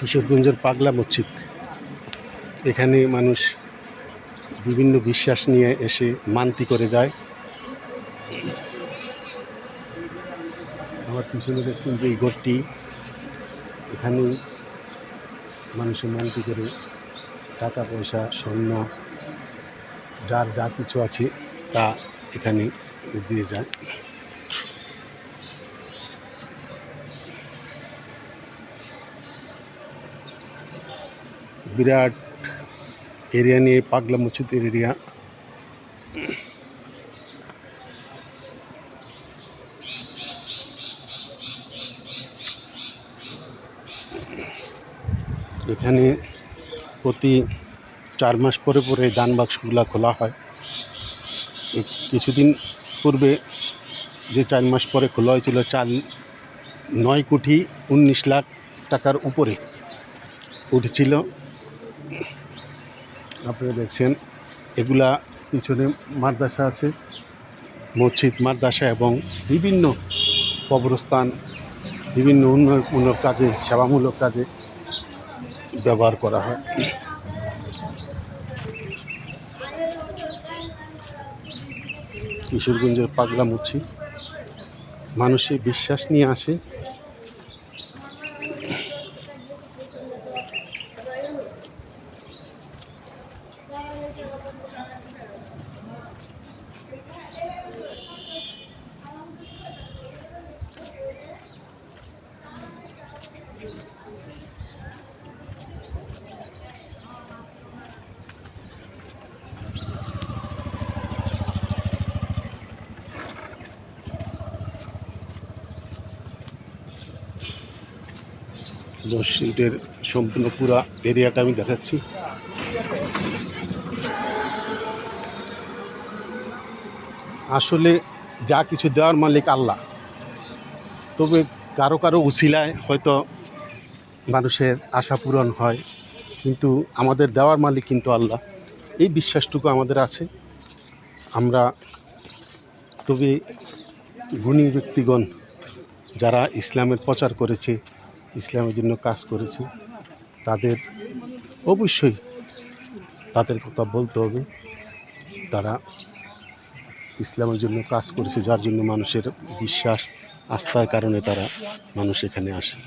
কিশোরগঞ্জের পাগলা মসজিদ। এখানে মানুষ বিভিন্ন বিশ্বাস নিয়ে এসে মান্তি করে যায়। আমার পিছনে দেখছেন যে এই ঘরটি এখানে মানুষের মান্তি করে টাকা, পয়সা, স্বর্ণ, যার যা কিছু আছে তা এখানে দিয়ে যায়। বিরাট এরিয়া নিয়ে পাগলা মসজিদের এরিয়া। এখানে প্রতি চার মাস পরে পরে দান বাক্সগুলা খোলা হয়। কিছুদিন পূর্বে যে চার মাস পরে খোলা হয়েছিল চার নয় কোটি উনিশ লাখ টাকার উপরে উঠেছিল। আপনারা দেখছেন, এগুলা পিছনে মাদ্রাসা আছে, মসজিদ, মাদ্রাসা এবং বিভিন্ন কবরস্থান, বিভিন্ন উন্নয়নমূলক কাজে, সেবামূলক কাজে ব্যবহার করা হয়। কিশোরগঞ্জের পাগলা মসজিদ মানুষে বিশ্বাস নিয়ে আসে মসজিদের সম্পূর্ণ পুরা এরিয়াটা আমি দেখাচ্ছি। আসলে যা কিছু দেওয়ার মালিক আল্লাহ। তবে কারও কারও উছিলায় হয়তো মানুষের আশা পূরণ হয়, কিন্তু আমাদের দেওয়ার মালিক কিন্তু আল্লাহ। এই বিশ্বাসটুকু আমাদের আছে। আমরা তবে গুণী ব্যক্তিগণ যারা ইসলামের প্রচার করেছে, ইসলামের জন্য কাজ করেছে, তাদের অবশ্যই তাদের কথা বলতে হবে। তারা ইসলামের জন্য কাজ করেছে যার জন্য মানুষের বিশ্বাস আস্থার কারণে তারা মানুষ এখানে আসে।